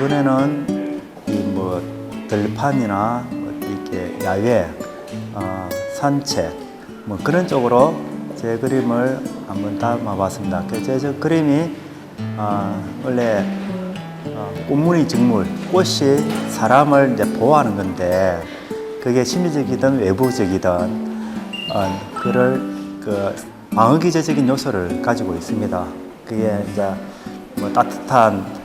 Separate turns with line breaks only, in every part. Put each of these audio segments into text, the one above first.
이번에는 이 뭐 들판이나 뭐 이렇게 야외 어, 산책 뭐 그런 쪽으로 제 그림을 한번 담아봤습니다. 그 제, 저 그림이 어, 원래 어, 꽃무늬植물 꽃이 사람을 이제 보호하는 건데 그게 심리적이든 외부적이든 어, 그를 그 방어기제적인 요소를 가지고 있습니다. 그게 이제 뭐 따뜻한 어,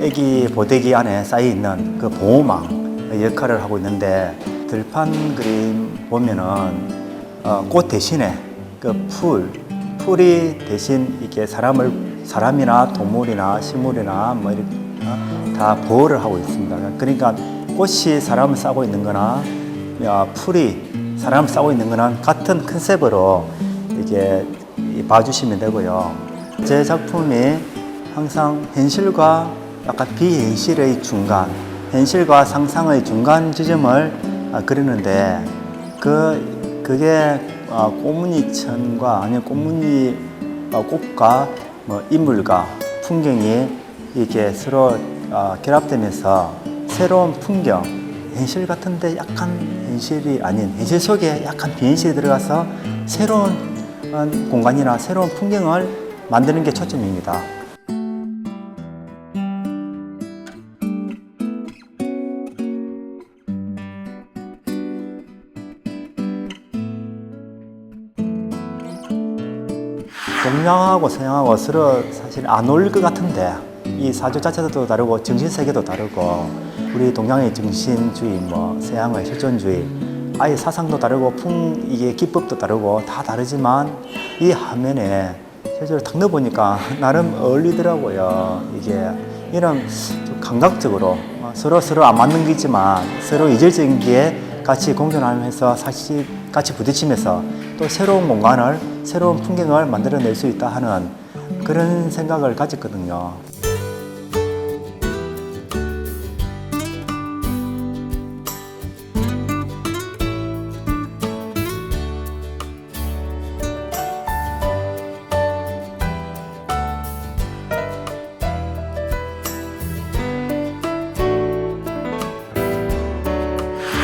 애기 보대기 안에 쌓여 있는 그 보호망 역할을 하고 있는데 들판 그림 보면은 어, 꽃 대신에 그 풀, 풀이 대신 이렇게 사람을 사람이나 동물이나 식물이나 뭐 이렇게 어, 다 보호를 하고 있습니다. 그러니까 꽃이 사람을 싸고 있는 거나 야, 풀이 사람을 싸고 있는 거는 같은 컨셉으로 이렇게 봐주시면 되고요. 제 작품이 항상 현실과 약간 비현실의 중간, 현실과 상상의 중간 지점을 아, 그리는데 그 그게 어, 꽃무늬천과 아니면 꽃무늬 어, 꽃과 뭐 인물과 풍경이 이렇게 서로 어, 결합되면서 새로운 풍경, 현실 같은데 약간 현실이 아닌 현실 속에 약간 비현실이 들어가서 새로운 어, 공간이나 새로운 풍경을 만드는 게 초점입니다. 동양하고 서양하고 서로 사실 안 어울릴 것 같은데 이 사조 자체도 다르고 정신 세계도 다르고 우리 동양의 정신주의 뭐 서양의 실존주의 아예 사상도 다르고 풍 이게 기법도 다르고 다 다르지만 이 화면에 실제로 탁 넣어보니까 나름 어울리더라고요. 이게 이런 좀 감각적으로 어, 서로 서로 안 맞는 게 있지만 서로 이질적인 게 같이 공존하면서 사실 같이 부딪히면서 또 새로운 공간을 새로운 풍경을 만들어낼 수 있다 하는 그런 생각을 가졌거든요.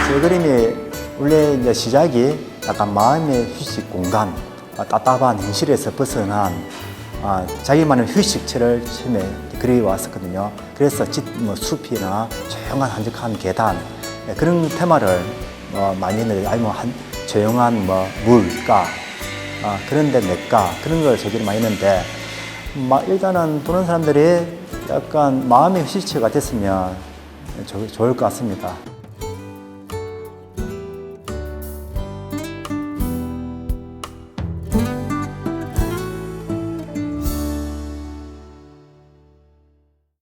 제 그림이 원래 이제 시작이 약간 마음의 휴식 공간, 아, 답답한 현실에서 벗어난 아, 자기만의 휴식처를 처음에 그려왔었거든요. 그래서 집, 뭐 숲이나 조용한 한적한 계단 예, 그런 테마를 어, 많이 했는데 아니면 한 조용한 뭐 물가 아, 그런데 냇가 그런 걸 소개를 많이 했는데 막 일단은 보는 사람들이 약간 마음의 휴식처가 됐으면 좋- 좋을 것 같습니다.